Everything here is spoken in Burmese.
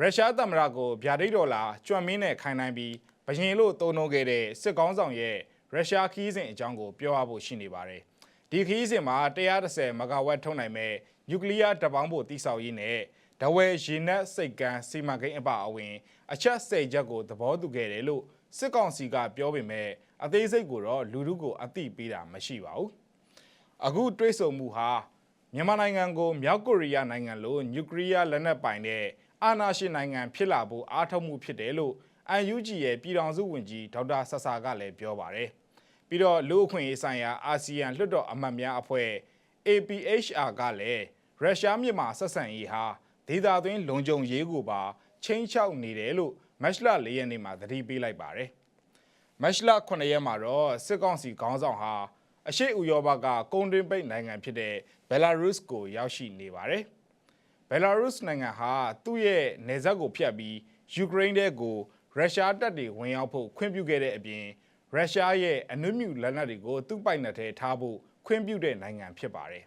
ရုရှားသမ္မတကိုဗျာဒိတ်ဒေါ်လာကျွမ်းမင်းနဲ့ခိုင်းနိုင်ပြီးဘရင်လို့သုံးနှုန်းခဲ့တဲ့စစ်ကောင်းဆောင်ရဲ့ရုရှားခီးစဉ်အကြောင်းကိုပြောရဖို့ရှိနေပါတယ်။ဒီခီးစဉ်မှာ130မဂါဝက်ထုတ်နိုင်မဲ့နျူကလ িয়ার တပ်ပေါင်းဖို့တိစောက်ရေးနဲ့ဒဝဲရေနက်စိတ်ကန်းစီမံကိန်းအပအဝင်အချက်စိတ်ချက်ကိုသဘောတူခဲ့တယ်လို့စစ်ကောင်စီကပြောပေမဲ့အသေးစိတ်ကိုတော့လူထုကိုအသိပေးတာမရှိပါဘူး။အခုတွေးဆုံမှုဟာမြန်မာနိုင်ငံကိုမြောက်ကိုရီးယားနိုင်ငံလိုနျူကလ িয়ার လက်နက်ပိုင်တဲ့ အာဏာရှင်နိုင်ငံဖြစ်လာဖို့အားထုတ်မှုဖြစ်တယ်လို့ UNG ရဲ့ပြည်ထောင်စုဝန်ကြီးဒေါက်တာဆဆာကလည်းပြောပါတယ်။ပြီးတော့လူ့အခွင့်အရေးဆိုင်ရာအာဆီယံလွှတ်တော်အမတ်များအဖွဲ့ APHR ကလည်းရုရှားမြန်မာဆက်ဆံရေးဟာဒေသတွင်းလုံခြုံရေးကိုပါချင်းချောက်နေတယ်လို့မက်လ၄ရက်နေ့မှာသတိပေးလိုက်ပါတယ်။မက်လ9ရက်မှာတော့စစ်ကောင်စီခေါင်းဆောင်ဟာအရှိဥရောပကကုန်းတွင်းပိတ်နိုင်ငံဖြစ်တဲ့ဘယ်လာရုစ်ကိုရောက်ရှိနေပါတယ်။ ဘယ်လာရုစ်နိုင်ငံဟာသူ့ရဲ့နယ်စပ်ကိုဖျက်ပြီးယူကရိန်းတဲကိုရုရှားတပ်တွေဝင်ရောက်ဖို့ခွင့်ပြုခဲ့တဲ့အပြင်ရုရှားရဲ့အနုမြူလက်နက်တွေကိုသူ့ပိုင်နက်ထဲထားဖို့ခွင့်ပြုတဲ့နိုင်ငံဖြစ်ပါတယ်